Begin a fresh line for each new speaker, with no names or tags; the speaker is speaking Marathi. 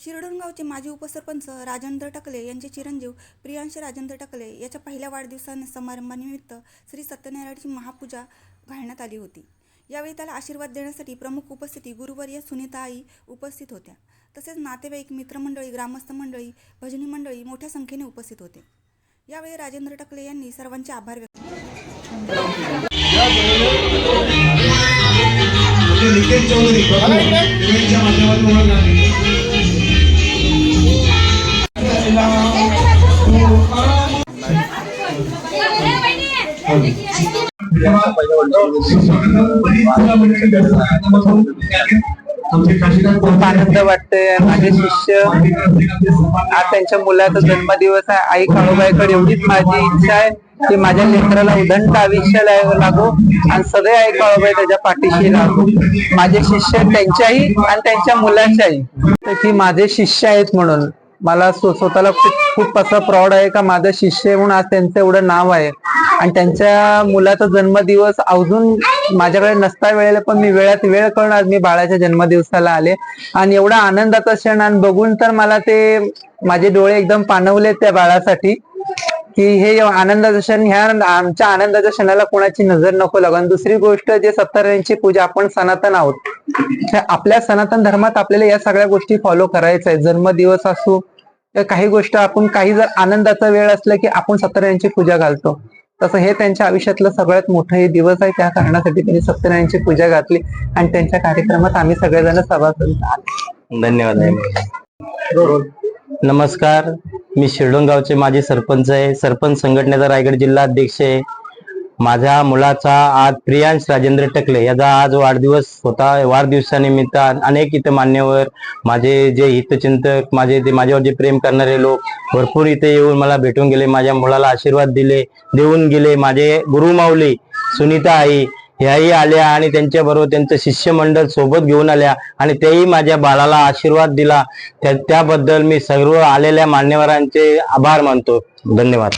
शिरडणगावचे माजी उपसरपंच राजेंद्र टकले यांचे चिरंजीव प्रियांश राजेंद्र टकले याच्या पहिल्या वाढदिवसाने समारंभानिमित्त श्री सत्यनारायणची महापूजा घालण्यात आली होती यावेळी त्याला आशीर्वाद देण्यासाठी प्रमुख उपस्थिती गुरुवर्य सुनीता आई उपस्थित होत्या तसेच नातेवाईक मित्रमंडळी ग्रामस्थ मंडळी भजनी मंडळी मोठ्या संख्येने उपस्थित होते यावेळी राजेंद्र टकले यांनी सर्वांचे आभार व्यक्त
खूप आनंद वाटतोय माझे शिष्य. आज त्यांच्या मुलाचा जन्मदिवस आहे. आई काळूबाईकडे एवढीच माझी इच्छा आहे की माझ्या लेकराला उदंड आयुष्य लागो आणि सगळे आई काळूबाई त्याच्या पाठीशी लागो माझे शिष्य त्यांच्याही आणि त्यांच्या मुलाच्याही. तर की माझे शिष्य आहेत म्हणून. मला स्वतःला खूप खूप असं प्रॉड आहे का माझं शिष्य आहे म्हणून आज त्यांचं एवढं नाव आहे. आणि त्यांच्या मुलाचा जन्मदिवस अजून माझ्याकडे नसता वेळेला पण मी वेळात वेळ करून आज मी बाळाच्या जन्मदिवसाला आले. आणि एवढा आनंदाचा क्षण आणि बघून तर मला ते माझे डोळे एकदम पाणवले त्या बाळासाठी की हे आनंदाचा क्षण ह्या आमच्या आनंदाच्या क्षणाला कोणाची नजर नको लागून दुसरी गोष्ट जे सत्तारांची पूजा आपण सनातन आहोत आपल्या सनातन धर्मात आपल्याला या सगळ्या गोष्टी फॉलो करायच्या. आहेत जन्मदिवस असो तर काही गोष्ट आपण काही जर आनंदाचा वेळ असला की आपण सत्यनारायणची पूजा घालतो. तसं हे त्यांच्या आयुष्यातलं सगळ्यात मोठं हे दिवस आहे. त्या कारणासाठी त्यांनी सत्यनारायणची पूजा घातली आणि त्यांच्या कार्यक्रमात आम्ही सगळेजण सभासद आलो
धन्यवाद नमस्कार. मी शिरडोंगावचे माजी सरपंच आहे. सरपंच संघटनेचा रायगड जिल्हा अध्यक्ष आहे. माझ्या मुलाचा आज प्रियांश राजेंद्र टकले याचा आज वाढदिवस होता. वाढदिवसानिमित्त अनेक इथं मान्यवर माझे जे हितचिंतक माझे ते माझ्यावर जे प्रेम करणारे लोक भरपूर इथे येऊन मला भेटून गेले माझ्या मुलाला आशीर्वाद दिले देऊन गेले. माझे गुरुमाऊली सुनीता आई ह्याही आल्या आणि त्यांच्याबरोबर त्यांचं शिष्यमंडळ सोबत घेऊन आल्या आणि तेही माझ्या बाळाला आशीर्वाद दिला. त्या- त्याबद्दल मी सर्व आलेल्या मान्यवरांचे आभार मानतो. धन्यवाद.